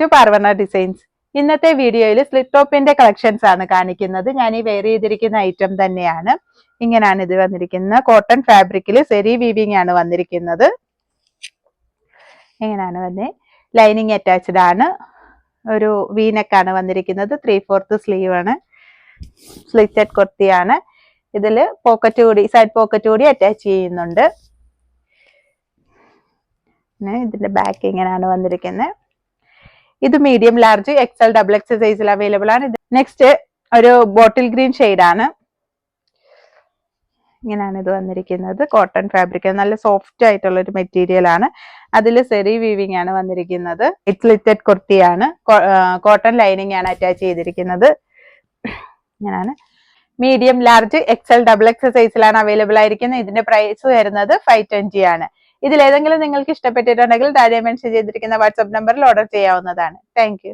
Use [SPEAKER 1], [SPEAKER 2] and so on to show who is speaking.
[SPEAKER 1] To Parvana designs ഇന്നത്തെ വീഡിയോയിൽ slit ടോപ്പിന്റെ കളക്ഷൻസ് ആണ് കാണിക്കുന്നത്. ഞാൻ ഈ വെയർ ചെയ്തിരിക്കുന്ന ഐറ്റം തന്നെയാണ്. ഇങ്ങനെയാണ് ഇത് വന്നിരിക്കുന്നത്. കോട്ടൺ ഫാബ്രിക്കിൽ സെരി വീവിംഗ് ആണ് വന്നിരിക്കുന്നത്. ഇങ്ങനെയാണ് വന്നെ. ലൈനിങ് അറ്റാച്ച്ഡ് ആണ്. ഒരു വീനക്കാണ് വന്നിരിക്കുന്നത്. ത്രീ ഫോർത്ത് സ്ലീവ് ആണ്. സ്ലിറ്റഡ് കുർത്തിയാണ്. ഇതിൽ പോക്കറ്റ് കൂടി സൈഡ് പോക്കറ്റ് കൂടി അറ്റാച്ച് ചെയ്യുന്നുണ്ട്. ഇതിന്റെ ബാക്ക് ഇങ്ങനെയാണ് വന്നിരിക്കുന്നത്. ഇത് medium large XL double X സൈസിൽ അവൈലബിൾ ആണ്. ഇത് നെക്സ്റ്റ് ഒരു ബോട്ടിൽ ഗ്രീൻ ആണ്. ഇങ്ങനെയാണ് ഇത് വന്നിരിക്കുന്നത്. കോട്ടൺ ഫാബ്രിക് നല്ല സോഫ്റ്റ് ആയിട്ടുള്ള ഒരു മെറ്റീരിയൽ ആണ്. അതിൽ സെറി വീവിംഗ് ആണ് വന്നിരിക്കുന്നത്. ഇറ്റ്ലിറ്റഡ് കുർത്തിയാണ് കോട്ടൺ ലൈനിങ് ആണ് അറ്റാച്ച് ചെയ്തിരിക്കുന്നത്. ഇങ്ങനെയാണ്. Medium large XL double X സൈസിലാണ് അവൈലബിൾ ആയിരിക്കുന്നത്. ഇതിന്റെ പ്രൈസ് വരുന്നത് ഫൈവ് ട്വന്റി ആണ്. ഇതിൽ ഏതെങ്കിലും നിങ്ങൾക്ക് ഇഷ്ടപ്പെട്ടിട്ടുണ്ടെങ്കിൽ താഴെ മെൻഷൻ ചെയ്തിരിക്കുന്ന വാട്സ്ആപ്പ് നമ്പറിൽ ഓർഡർ ചെയ്യാവുന്നതാണ്. താങ്ക്